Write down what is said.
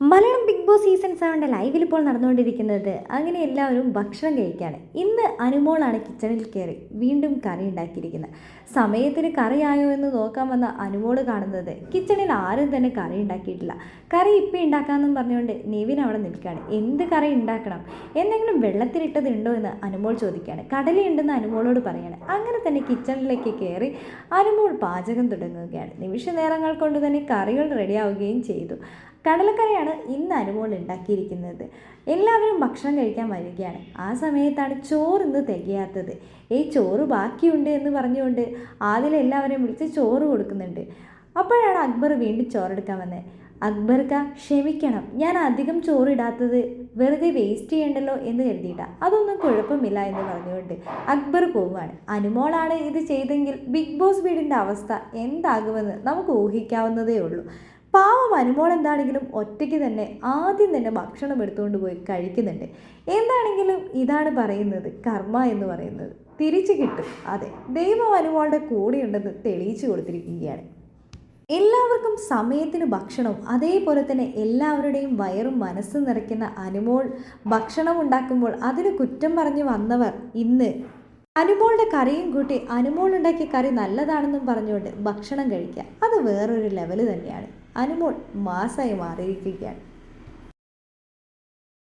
Malayalam big boss season സെവന്റെ ലൈവിൽ ഇപ്പോൾ നടന്നുകൊണ്ടിരിക്കുന്നത്. അങ്ങനെ എല്ലാവരും ഭക്ഷണം കഴിക്കുകയാണ് ഇന്ന് അനുമോളാണ് കിച്ചണിൽ കയറി വീണ്ടും കറി ഉണ്ടാക്കിയിരിക്കുന്നത്. സമയത്തിന് കറിയായോ എന്ന് നോക്കാൻ വന്ന അനുമോൾ കാണുന്നത് കിച്ചണിൽ ആരും തന്നെ കറി ഉണ്ടാക്കിയിട്ടില്ല. കറി ഇപ്പം ഉണ്ടാക്കാമെന്നും പറഞ്ഞുകൊണ്ട് നിവിൻ അവിടെ നിൽക്കുകയാണ്. എന്ത് കറി ഉണ്ടാക്കണം? എന്തെങ്കിലും വെള്ളത്തിലിട്ടതുണ്ടോ എന്ന് അനുമോൾ ചോദിക്കുകയാണ്. കടലുണ്ടെന്ന് അനുമോളോട് പറയാണ്. അങ്ങനെ തന്നെ കിച്ചണിലേക്ക് കയറി അനുമോൾ പാചകം തുടങ്ങുകയാണ്. നിമിഷ നേരങ്ങൾ കൊണ്ട് തന്നെ കറികൾ റെഡിയാവുകയും ചെയ്തു. കടലക്കറിയാണ് ഇന്ന് അനുമോൾ ഉണ്ടാക്കിയിരിക്കുന്നത്. എല്ലാവരും ഭക്ഷണം കഴിക്കാൻ വരികയാണ്. ആ സമയത്താണ് ചോറ് ഇന്ന് തികയാത്തത്. ഈ ചോറ് ബാക്കിയുണ്ട് എന്ന് പറഞ്ഞുകൊണ്ട് ആദ്യം എല്ലാവരെയും വിളിച്ച് ചോറ് കൊടുക്കുന്നുണ്ട്. അപ്പോഴാണ് അക്ബർ വീണ്ടും ചോറെടുക്കാൻ വന്നത് അക്ബർക്ക ക്ഷമിക്കണം. ഞാൻ അധികം ചോറിടാത്തത് വെറുതെ വേസ്റ്റ് ചെയ്യണ്ടല്ലോ എന്ന് കരുതിയിട്ട. അതൊന്നും കുഴപ്പമില്ല എന്ന് പറഞ്ഞുകൊണ്ട് അക്ബർ പോവുകയാണ്. അനുമോളാണ് ഇത് ചെയ്തെങ്കിൽ ബിഗ് ബോസ് വീടിന്റെ അവസ്ഥ എന്താകുമെന്ന് നമുക്ക് ഊഹിക്കാവുന്നതേ ഉള്ളൂ. പാവം അനുമോൾ എന്താണെങ്കിലും ഒറ്റയ്ക്ക് തന്നെ ആദ്യം തന്നെ ഭക്ഷണം എടുത്തുകൊണ്ട് പോയി കഴിക്കുന്നുണ്ട്. എന്താണെങ്കിലും ഇതാണ് പറയുന്നത് കർമ്മ എന്ന് പറയുന്നത്. തിരിച്ചു കിട്ടും. അതെ ദൈവം അനുമോളുടെ കൂടെയുണ്ടെന്ന് തെളിയിച്ചു കൊടുത്തിരിക്കുകയാണ്. എല്ലാവർക്കും സമയത്തിന് ഭക്ഷണവും അതേപോലെ തന്നെ എല്ലാവരുടെയും വയറും മനസ്സും നിറയ്ക്കുന്ന അനുമോൾ ഭക്ഷണം ഉണ്ടാക്കുമ്പോൾ അതിന് കുറ്റം പറഞ്ഞു വന്നവർ ഇന്ന് അനുമോളുടെ കറിയും കൂട്ടി അനുമോൾ ഉണ്ടാക്കിയ കറി നല്ലതാണെന്നും പറഞ്ഞുകൊണ്ട് ഭക്ഷണം കഴിക്കുക അത് വേറൊരു ലെവൽ തന്നെയാണ്. അനുമോൾ മാസായി മാറിയിരിക്കുകയാണ്.